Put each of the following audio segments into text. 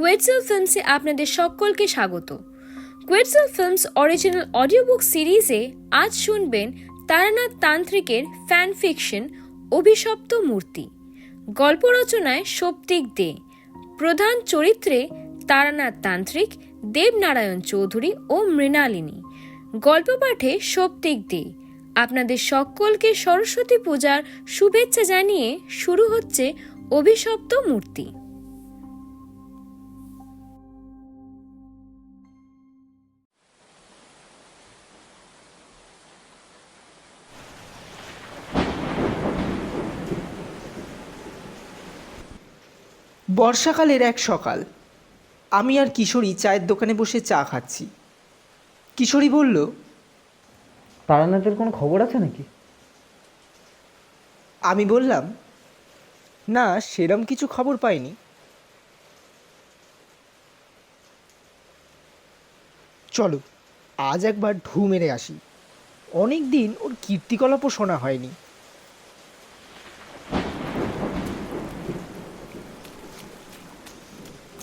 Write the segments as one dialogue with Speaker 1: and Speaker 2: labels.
Speaker 1: কোয়েটসেল ফিল্মসে আপনাদের সকলকে স্বাগত। কোয়েটসেল ফিল্মস অরিজিনাল অডিও বুক সিরিজে আজ শুনবেন তারানাথ তান্ত্রিকের ফ্যান ফিকশন অভিশপ্ত মূর্তি। গল্প রচনায় সপ্তিক দে। প্রধান চরিত্রে তারানাথ তান্ত্রিক, দেবনারায়ণ চৌধুরী ও মৃণালিনী। গল্প পাঠে সপ্তিক দে। আপনাদের সকলকে সরস্বতী পূজার শুভেচ্ছা জানিয়ে শুরু হচ্ছে অভিশপ্ত মূর্তি।
Speaker 2: বর্ষাকালের এক সকাল আমি আর কিশোরী চায়ের দোকানে বসে চা খাচ্ছি। কিশোরী বলল
Speaker 3: তারানাথের কোনো খবর আছে নাকি?
Speaker 2: আমি বললাম না সেরম কিছু খবর পাইনি। চলো আজ একবার ঢু মেরে আসি। অনেক দিন ওর কীর্তিকলাপও শোনা হয়নি।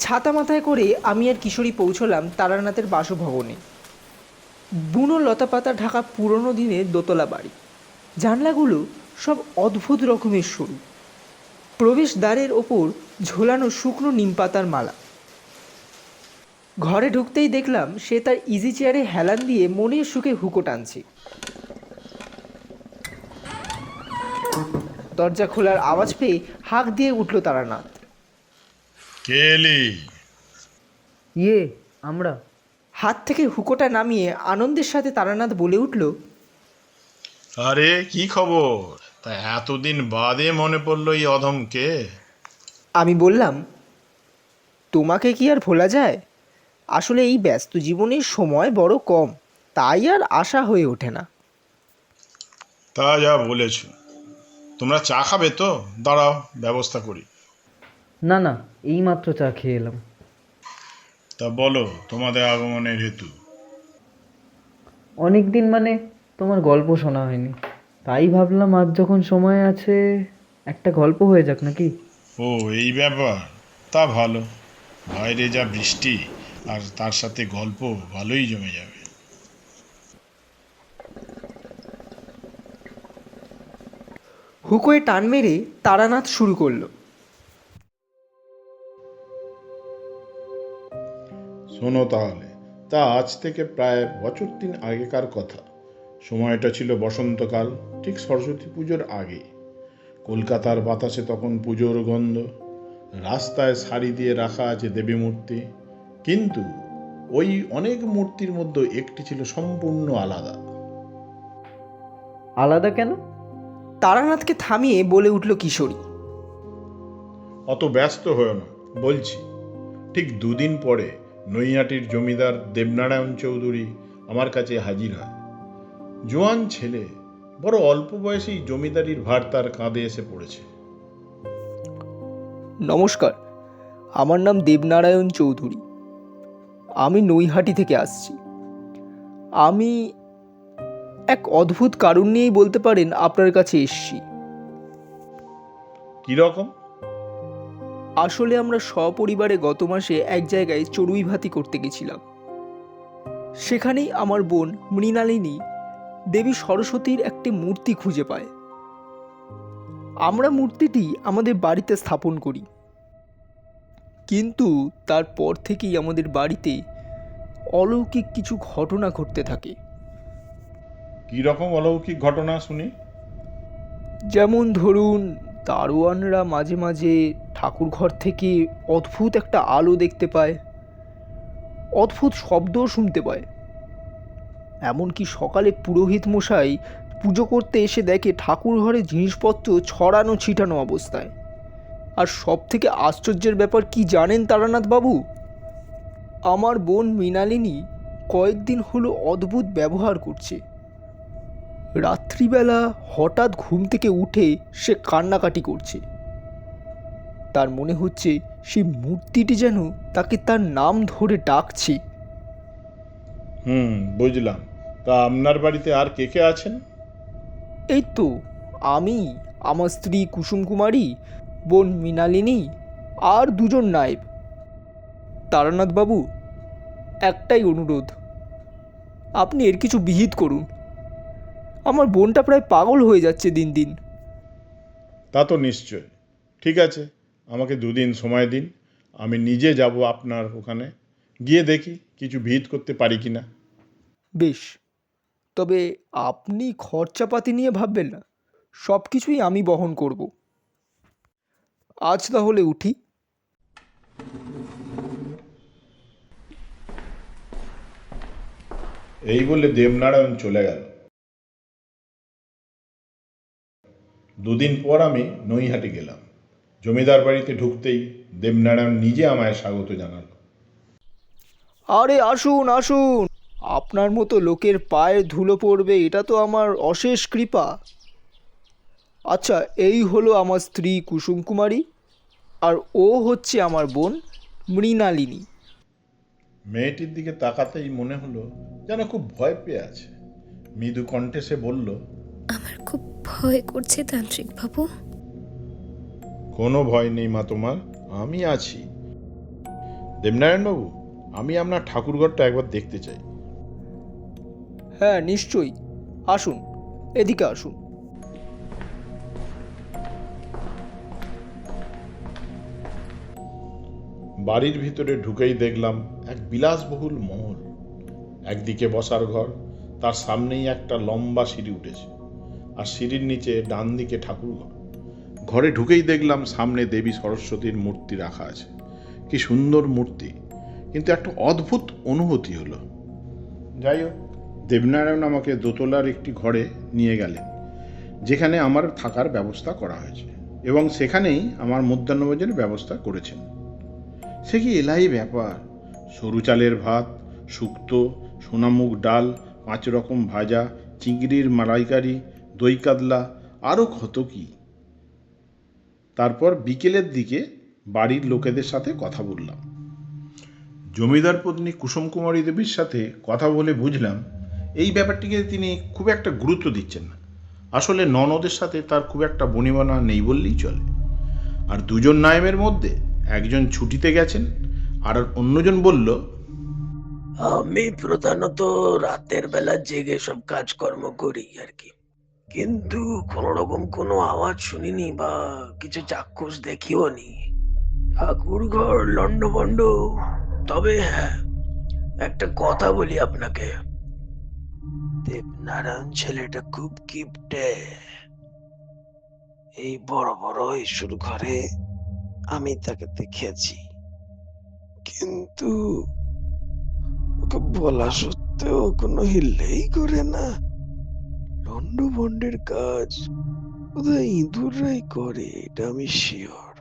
Speaker 2: ছাতা মাথায় করে আমি আর কিশোরী পৌঁছলাম তারানাথের বাসভবনে। বুনো লতাপাতা ঢাকা পুরনো দিনের দোতলা বাড়ি। জানলাগুলো সব অদ্ভুত রকমের সরু। প্রবেশদ্বারের ওপর ঝোলানো শুকনো নিমপাতার মালা। ঘরে ঢুকতেই দেখলাম সে তার ইজি চেয়ারে হেলান দিয়ে মনের সুখে হুকো টানছে। দরজা খোলার আওয়াজ পেয়ে হাঁক দিয়ে উঠল তারানাথ।
Speaker 4: কে এলি
Speaker 3: ইয়ে আমরা।
Speaker 2: হাত থেকে হুকোটা নামিয়ে আনন্দের সাথে তারানাথ বলে উঠল
Speaker 4: আরে কি খবর? তা এতদিন বাদে মনে পড়ল এই অধমকে।
Speaker 2: আমি বললাম তোমাকে কি আর ভোলা যায়? আসলে এই ব্যস্ত জীবনের সময় বড় কম তাই আর আশা হয়ে ওঠে না।
Speaker 4: তা যা বলেছ। তোমরা চা খাবে তো? দাঁড়াও ব্যবস্থা করি।
Speaker 3: না না এই মাত্র চা খেয়ে এলাম।
Speaker 4: তা বলো তোমাদের আগমনের হেতু?
Speaker 3: অনেক দিন মানে তোমার গল্প শোনা হয়নি। তাই ভাবলাম আজ যখন সময় আছে একটা গল্প হয়ে যাক নাকি?
Speaker 4: ও এই ব্যাপার? তা ভালো। বাইরে যা বৃষ্টি আর তার সাথে গল্প ভালোই জমে যাবে।
Speaker 2: হুকোয় টান মেরে তারানাথ শুরু করল।
Speaker 4: শোনো তাহলে। তা আজ থেকে প্রায় বছর তিন আগেকার কথা। সময়টা ছিল বসন্তকাল ঠিক সরস্বতী পুজোর আগে। কলকাতার বাতাসে তখন পুজোর গন্ধ। রাস্তায় শাড়ি দিয়ে রাখা আছে দেবী মূর্তি। কিন্তু ওই অনেক মূর্তির মধ্যে একটি ছিল সম্পূর্ণ আলাদা।
Speaker 3: আলাদা কেন?
Speaker 2: তারানাথকে থামিয়ে বলে উঠল কিশোরী।
Speaker 4: অত ব্যস্ত হয়েও না বলছি। ঠিক দুদিন পরে নৈয়াটির জমিদার দেবনারায়ণ চৌধুরী আমার কাছে হাজির হয়। জোয়ান ছেলে বড় অল্প বয়সেই জমিদারির ভার তার কাঁধে এসে পড়েছে।
Speaker 2: নমস্কার আমার নাম দেবনারায়ণ চৌধুরী। আমি নৈহাটি থেকে আসছি। আমি এক অদ্ভুত কারণ নিয়েই বলতে পারেন আপনার কাছে এসছি।
Speaker 4: কীরকম?
Speaker 2: আসলে আমরা সপরিবারে গত মাসে এক জায়গায় চড়ুই ভাতি করতে গেছিলাম। সেখানেই আমার বোন মৃণালিনী দেবী সরস্বতীর একটি মূর্তি খুঁজে পায়। আমরা মূর্তিটি আমাদের বাড়িতে স্থাপন করি। কিন্তু তারপর থেকেই আমাদের বাড়িতে অলৌকিক কিছু ঘটনা ঘটতে থাকে।
Speaker 4: কীরকম অলৌকিক ঘটনা শুনি?
Speaker 2: যেমন ধরুন দারোয়ানরা মাঝে মাঝে ঠাকুর ঘর থেকে অদ্ভুত একটা আলো দেখতে পায়। অদ্ভুত শব্দও শুনতে পায়। এমনকি সকালে পুরোহিত মশাই পুজো করতে এসে দেখে ঠাকুর ঘরে জিনিসপত্র ছড়ানো ছিটানো অবস্থায়। আর সব থেকে আশ্চর্যের ব্যাপার কি জানেন তারানাথ বাবু? আমার বোন মৃণালিনী কয়েকদিন হলো অদ্ভুত ব্যবহার করছে। রাত্রিবেলা হঠাৎ ঘুম থেকে উঠে সে কান্নাকাটি করছে। তার মনে হচ্ছে সেই মূর্তিটি যেন তাকে তার নাম ধরে ডাকছে।
Speaker 4: হুম বুঝলাম। তা আপনার বাড়িতে আর কে কে আছেন?
Speaker 2: এই তো আমি আমার স্ত্রী কুসুম কুমারী বোন মৃণালিনী আর দুজন নায়েব। তারানাথ বাবু একটাই অনুরোধ। আপনি এর কিছু বিহিত করুন। আমার বোনটা প্রায় পাগল হয়ে যাচ্ছে দিন দিন।
Speaker 4: তা তো নিশ্চয় ঠিক আছে আমাকে দুদিন সময় দিন। আমি নিজে যাব আপনার ওখানে। গিয়ে দেখি কিছু ভিত করতে পারি কি না
Speaker 2: বেশ তবে আপনি খরচাপাতি নিয়ে ভাববেন না। সব কিছুই আমি বহন করব। আজ তাহলে উঠি।
Speaker 4: এই বলে দেবনারায়ণ চলে গেল। দুদিন পর আমি নৈহাটি গেলাম। জমিদার বাড়িতে ঢুকতেই দেবনারায়ণ নিজে আমায় স্বাগত জানালো।
Speaker 2: আরে আসুন আসুন। আপনার মতো লোকের পায়ে ধুলো পড়বে এটা তো আমার অশেষ কৃপা। আচ্ছা এই হলো আমার স্ত্রী কুসুম কুমারী আর ও হচ্ছে আমার বোন মৃণালিনী।
Speaker 4: মেয়েটির দিকে তাকাতেই মনে হলো যেন খুব ভয় পেয়ে আছে। মৃদু কণ্ঠে সে বলল
Speaker 5: আমার খুব ভয় করছে তান্ত্রিক বাবু।
Speaker 4: কোনো ভয় নেই মা তোমার আমি আছি। দেবনারায়ণ বাবু আমি আপনার ঠাকুরঘরটা একবার দেখতে চাই।
Speaker 2: হ্যাঁ নিশ্চয়ই। আসুন এদিকে আসুন।
Speaker 4: বাড়ির ভিতরে ঢুকেই দেখলাম এক বিলাসবহুল মহল। একদিকে বসার ঘর তার সামনেই একটা লম্বা সিঁড়ি উঠেছে। আর সিঁড়ির নিচে ডান দিকে ঠাকুরঘর। ঘরে ঢুকেই দেখলাম সামনে দেবী সরস্বতীর মূর্তি রাখা আছে। কি সুন্দর মূর্তি, কিন্তু একটা অদ্ভুত অনুভূতি হলো। যাই হোক, দেবনারায়ণ আমাকে দোতলার একটি ঘরে নিয়ে গেলেন, যেখানে আমার থাকার ব্যবস্থা করা হয়েছে এবং সেখানেই আমার মধ্যাহ্নভোজনের ব্যবস্থা করেছেন। সে কি এলাই ব্যাপার? সরু চালের ভাত, শুক্তো, সোনামুগ ডাল, পাঁচ রকম ভাজা, চিংড়ির মালাইকারি দই কাতলা আরও কত কি? তারপর বিকেলের দিকে বাড়ির লোকেদের সাথে কথা বললাম। জমিদার পত্নী কুসুম কুমারী দেবীর সাথে কথা বলে বুঝলাম, এই ব্যাপারটিকে তিনি খুব একটা গুরুত্ব দিচ্ছেন না। আসলে ননদের সাথে তার খুব একটা বনিবনা নেই বললেই চলে। আর দুজন নায়েমের মধ্যে একজন ছুটিতে গেছেন, আর অন্যজন বলল,
Speaker 6: আমি প্রধানত রাতের বেলা জেগে সব কাজকর্ম করি আর কি। কিন্তু কোনো রকম কোনো আওয়াজ শুনিনি বা কিছু চাক্ষুষ দেখিও নি। ঠাকুর ঘর লন্ডভন্ড তবে হ্যাঁ একটা কথা বলি আপনাকে। দেবনারায়ণ ছেলেটা খুব কিপটে। এই বড় বড় ইস্যুর ঘরে আমি তাকে দেখেছি। কিন্তু ওকে বলা সত্ত্বেও কোনো হিললেই করে না। লন্ড বন্ডের কাজ বোধহয় ইঁদুররাই করে এটা আমি শিওর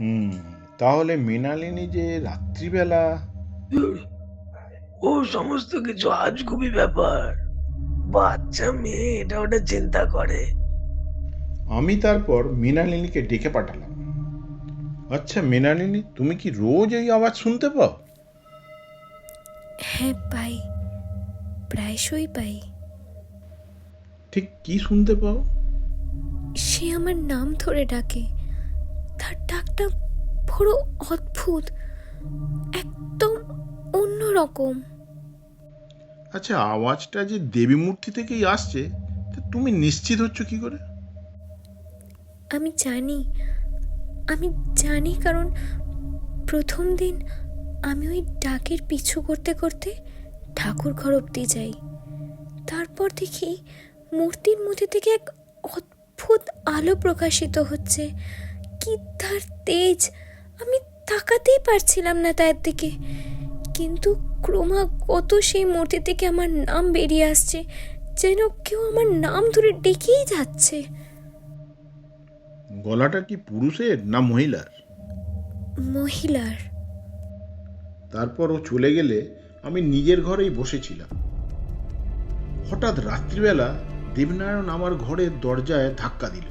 Speaker 4: হুম তাহলে মৃণালিনী যে রাত্রিবেলা
Speaker 6: ও সমস্ত কিছু আজগুবি ব্যাপার। বাচ্চা মেয়ে এটা ওটা চিন্তা করে।
Speaker 4: আমি তারপর মৃণালিনীকে ডেকে পাঠালাম। আচ্ছা মৃণালিনী তুমি কি রোজ এই আওয়াজ শুনতে পাও?
Speaker 5: হ্যাঁ পাই। প্রায়শই পাই।
Speaker 4: ঠিক কি শুনতে পাও?
Speaker 5: সে আমার নাম ধরে ডাকে। তার ডাকটা বড় অদ্ভুত একদম অন্যরকম।
Speaker 4: আচ্ছা আওয়াজটা যে দেবী মূর্তি থেকেই আসছে তা তুমি নিশ্চিত হচ্ছ কি করে?
Speaker 5: আমি জানি আমি জানি কারণ প্রথম দিন আমি ওই ডাকের পিছু করতে করতে ঠাকুর ঘর অব্দি যাই। তারপর দেখি মূর্তির মধ্যে থেকে এক অদ্ভুত আলো প্রকাশিত হচ্ছে। কি তার তেজ! আমি তাকাতেই পারছিলাম না তার দিকে। কিন্তু ক্রমাগত সেই মূর্তি থেকে আমার নাম বেরিয়ে আসছে যেন কেউ আমার নাম ধরে ডেকেই যাচ্ছে।
Speaker 4: গলাটা কি পুরুষের না মহিলার?
Speaker 5: মহিলার।
Speaker 4: তারপর ও চলে গেলে আমি নিজের ঘরেই বসেছিলাম। হঠাৎ রাত্রিবেলা দেবনারায়ণ আমার ঘরের দরজায় ধাক্কা দিল।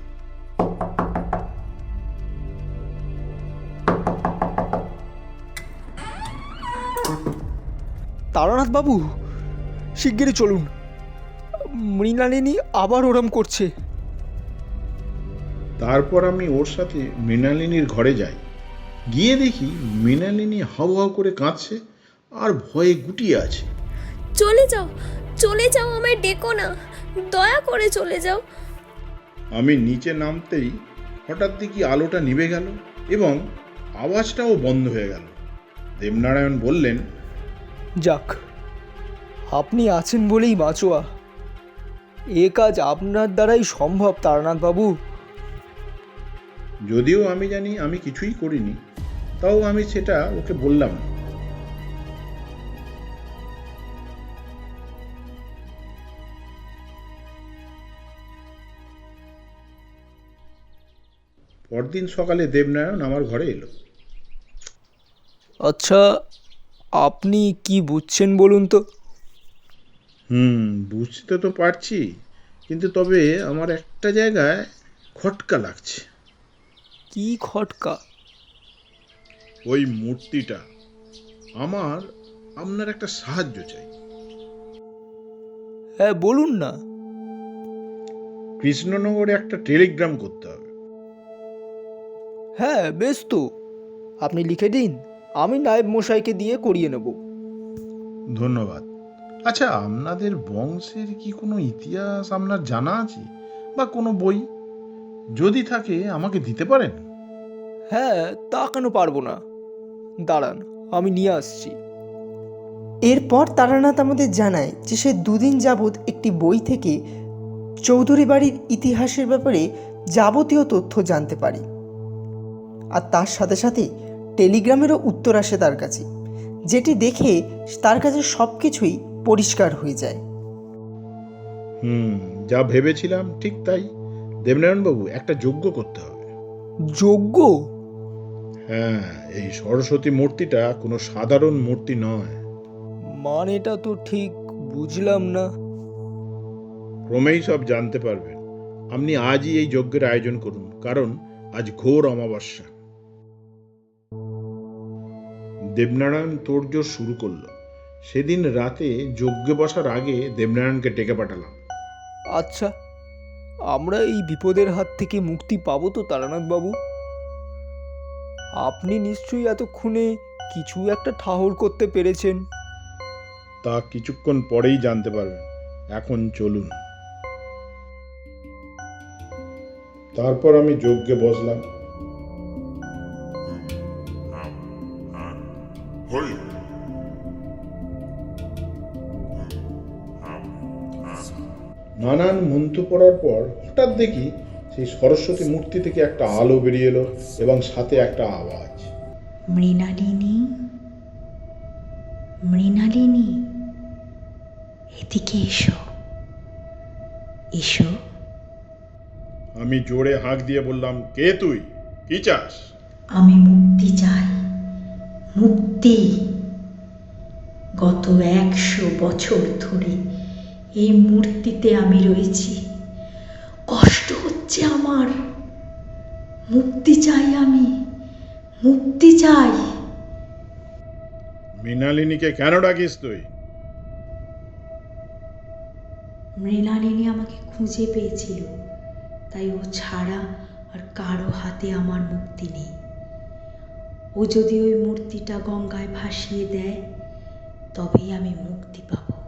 Speaker 2: তারানাথ বাবু শিগগিরই চলুন। মৃণালিনী আবার ওরম করছে।
Speaker 4: তারপর আমি ওর সাথে মৃণালিনীর ঘরে যাই। গিয়ে দেখি মৃণালিনী হাউ হাউ করে কাঁদছে আর ভয়ে গুটিয়ে আছে।
Speaker 1: চলে যাও চলে যাও আমায় ডেকো না। দয়া করে চলে যাও।
Speaker 4: আমি নিচে নামতেই হঠাৎ দেখি আলোটা নিভে গেল এবং আওয়াজটাও বন্ধ হয়ে গেল। দেবনারায়ণ বললেন
Speaker 2: যাক আপনি আছেন বলেই বাঁচোয়া। এ কাজ আপনার দ্বারাই সম্ভব তারানাথ বাবু
Speaker 4: যদিও আমি জানি আমি কিছুই করিনি তাও আমি সেটা ওকে বললাম না। পরদিন সকালে দেবনারায়ণ আমার ঘরে এলো।
Speaker 2: আচ্ছা আপনি কি বুঝছেন বলুন তো?
Speaker 4: হুম বুঝতে তো পারছি কিন্তু তবে আমার একটা জায়গায় খটকা লাগছে।
Speaker 2: কি খটকা?
Speaker 4: ওই মূর্তিটা আমার আপনার একটা সাহায্য চাই।
Speaker 2: হ্যাঁ বলুন না।
Speaker 4: কৃষ্ণনগরে একটা টেলিগ্রাম করতে হবে।
Speaker 2: হ্যাঁ বেশ তো। আপনি লিখে দিন আমি নায়েব মশাইকে দিয়ে করিয়ে নেব।
Speaker 4: ধন্যবাদ। আচ্ছা আপনাদের বংশের কি কোনো ইতিহাস আপনার জানা আছে? বা কোনো বই? যদি থাকে আমাকে দিতে পারেন?
Speaker 2: হ্যাঁ তা কেন পারব না? দাঁড়ান আমি নিয়ে আসছি।
Speaker 7: এরপর তারানাথ আমাদের জানায় যে সে দুদিন যাবৎ একটি বই থেকে চৌধুরী বাড়ির ইতিহাসের ব্যাপারে যাবতীয় তথ্য জানতে পারি। আর তার সাথে সাথে টেলিগ্রামেরও উত্তর আসে তার কাছে যেটি দেখে তার কাছে সব কিছুই পরিষ্কার হয়ে যায়।
Speaker 4: হুম যা ভেবেছিলাম ঠিক তাই। দেবনারায়ণবাবু একটা যজ্ঞ করতে হবে।
Speaker 2: যোগ্য
Speaker 4: হ্যাঁ এই সরস্বতী মূর্তিটা কোনো সাধারণ মূর্তি নয়।
Speaker 2: মানেটা তো ঠিক বুঝলাম না।
Speaker 4: ক্রমেই সব জানতে পারবেন। আপনি আজই এই যজ্ঞের আয়োজন করুন কারণ আজ ঘোর অমাবস্যা। দেবনারায়ণ তোড়জোড় শুরু করল। সেদিন রাতে যজ্ঞে বসার আগে দেবনারায়ণকে ডেকে পাঠালাম।
Speaker 2: আচ্ছা আমরা এই বিপদের হাত থেকে মুক্তি পাবো তো তারানাথ বাবু আপনি নিশ্চয়ই এতক্ষণে কিছু একটা ঠাহর করতে পেরেছেন।
Speaker 4: তা কিছুক্ষণ পরেই জানতে পারবেন। এখন চলুন। তারপর আমি যজ্ঞে বসলাম। মন্ত্র পড়ার পর হঠাৎ দেখি সেই সরস্বতী মূর্তি থেকে একটা আলো বেরিয়ে এলো এবং সাথে একটা আওয়াজ।
Speaker 8: মৃণালিনী? মৃণালিনী? এদিকে এসো। এসো।
Speaker 4: আমি জোরে হাঁক দিয়ে বললাম কে তুই? কি চাস?
Speaker 8: আমি মুক্তি চাই। মুক্তি। গত একশো বছর ধরে এই মূর্তিতে আমি রয়েছি। কষ্ট হচ্ছে আমার। মুক্তি চাই আমি। মুক্তি চাই।
Speaker 4: মৃণালিনীকে কেন ডাকিস তুই?
Speaker 8: মৃণালিনী আমাকে খুঁজে পেয়েছিল। তাই ও ছাড়া আর কারও হাতে আমার মুক্তি নেই। ও যদি ওই মূর্তিটা গঙ্গায় ভাসিয়ে দেয় তবেই আমি মুক্তি পাব।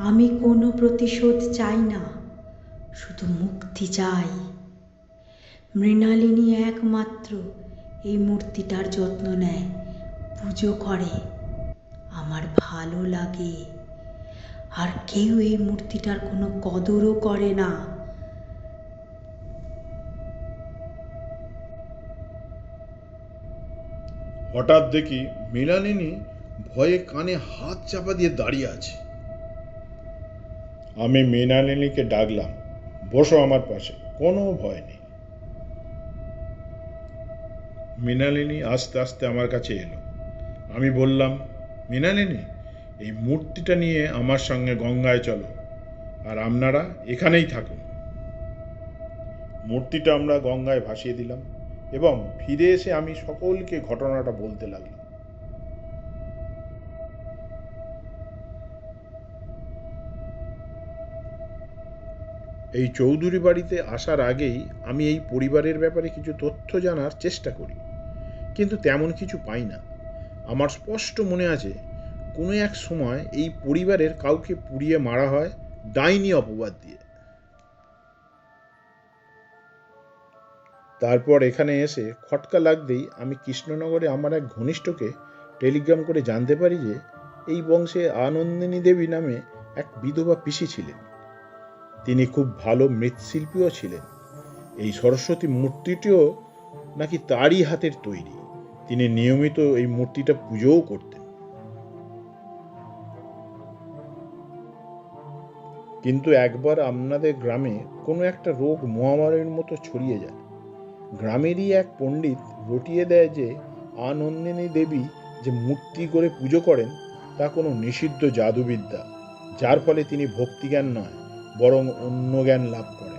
Speaker 8: আমি কোনো প্রতিশোধ চাই না, শুধু মুক্তি চাই। মৃণালিনী একমাত্র এই মূর্তিটার যত্ন নেয়, পুজো করে। আমার ভালো লাগে। আর কেউ এই মূর্তিটার কোনো কদরও করে না।
Speaker 4: হঠাৎ দেখি মৃণালিনী ভয়ে কানে হাত চাপা দিয়ে দাঁড়িয়ে আছে। আমি মৃণালিনীকে ডাকলাম, বসো আমার পাশে, কোনো ভয় নেই। মৃণালিনী আস্তে আস্তে আমার কাছে এলো। আমি বললাম, মৃণালিনী, এই মূর্তিটা নিয়ে আমার সঙ্গে গঙ্গায় চলো, আর আপনারা এখানেই থাকুন। মূর্তিটা আমরা গঙ্গায় ভাসিয়ে দিলাম এবং ফিরে এসে আমি সকলকে ঘটনাটা বলতে লাগলাম। এই চৌধুরী বাড়িতে আসার আগেই আমি এই পরিবারের ব্যাপারে কিছু তথ্য জানার চেষ্টা করি, কিন্তু তেমন কিছু পাই না। আমার স্পষ্ট মনে আছে, কোনো এক সময় এই পরিবারের কাউকে পুড়িয়ে মারা হয় ডাইনি অপবাদ দিয়ে। তারপর এখানে এসে খটকা লাগতেই আমি কৃষ্ণনগরে আমার এক ঘনিষ্ঠকে টেলিগ্রাম করে জানতে পারি যে, এই বংশে আনন্দিনী দেবী নামে এক বিধবা পিসি ছিলেন। তিনি খুব ভালো মৃৎশিল্পীও ছিলেন। এই সরস্বতী মূর্তিটিও নাকি তারই হাতের তৈরি। তিনি নিয়মিত এই মূর্তিটা পুজোও করতেন। কিন্তু একবার আপনাদের গ্রামে কোনো একটা রোগ মহামারীর মতো ছড়িয়ে যায়। গ্রামেরই এক পণ্ডিত রটিয়ে দেয় যে, আনন্দিনী দেবী যে মূর্তি করে পুজো করেন, তা কোনো নিষিদ্ধ জাদুবিদ্যা, যার ফলে তিনি ভক্তিজ্ঞান নয়। বরং অন্য জ্ঞান লাভ করে।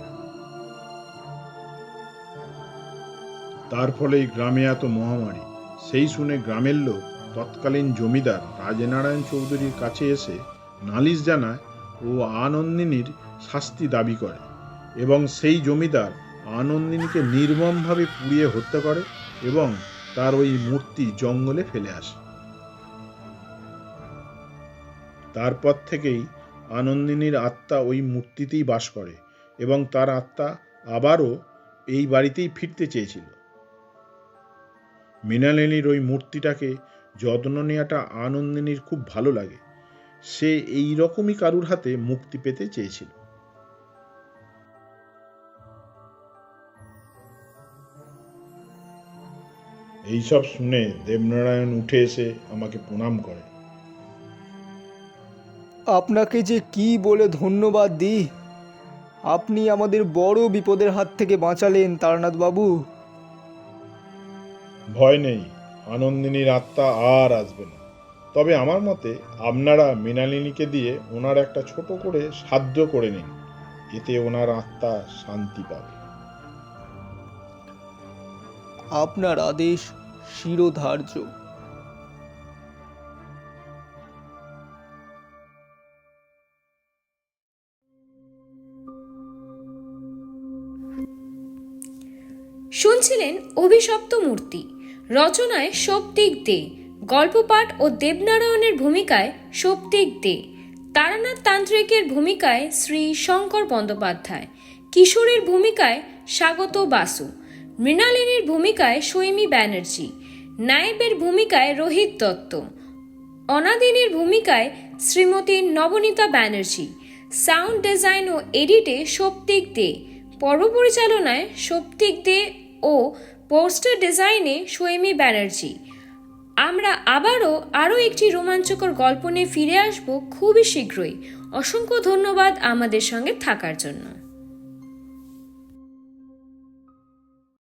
Speaker 4: তার ফলেই গ্রামে এত মহামারী। সেই শুনে গ্রামের লোক, তৎকালীন জমিদার রাজনারায়ণ চৌধুরীর কাছে এসে নালিশ জানায় ও আনন্দিনীর শাস্তি দাবি করে এবং সেই জমিদার আনন্দিনীকে নির্মমভাবে পুড়িয়ে হত্যা করে এবং তার ওই মূর্তি জঙ্গলে ফেলে আসে। তারপর থেকেই আনন্দিনীর আত্মা ওই মূর্তিতেই বাস করে এবং তার আত্মা আবারও এই বাড়িতেই ফিরতে চেয়েছিল। মৃণালিনীর ওই মূর্তিটাকে যত্ন নেওয়াটা আনন্দিনীর খুব ভালো লাগে। সে এই রকমই কারুর হাতে মুক্তি পেতে চেয়েছিল। এইসব শুনে দেবনারায়ণ উঠে এসে আমাকে প্রণাম করে।
Speaker 2: আপনাকে যে কি বলে ধন্যবাদ দিই? আপনি আমাদের বড় বিপদের হাত থেকে বাঁচালেন তারনাথ বাবু।
Speaker 4: ভয় নেই আনন্দিনীর আত্মা আর আসবে না। তবে আমার মতে আপনারা মৃণালিনীকে দিয়ে ওনার একটা ছোট করে সাধ্য করে নিন। এতে ওনার আত্মা শান্তি পাবে।
Speaker 2: আপনার আদেশ শিরোধার্য।
Speaker 1: শুনছিলেন অভিশপ্ত মূর্তি। রচনায় সৌপ্তিক দে, গল্পপাঠ ও দেবনারায়ণের ভূমিকায় সৌপ্তিক দে, তারানাথ তান্ত্রিকের ভূমিকায় শ্রী শঙ্কর বন্দ্যোপাধ্যায়, কিশোরের ভূমিকায় স্বাগত বাসু, মৃণালিনীর ভূমিকায় সৈমী ব্যানার্জি, নায়েবের ভূমিকায় রোহিত দত্ত, অনাদিনীর ভূমিকায় শ্রীমতী নবনীতা ব্যানার্জি, সাউন্ড ডিজাইন ও এডিটে সৌপ্তিক দে পর্ব পরিচালনায় সৌপ্তিক দে ও পোস্টার ডিজাইনে সৈমি ব্যানার্জি। আমরা আবারও আরও একটি রোমাঞ্চকর গল্প নিয়ে ফিরে আসব খুবই শীঘ্রই। অসংখ্য ধন্যবাদ আমাদের সঙ্গে থাকার জন্য।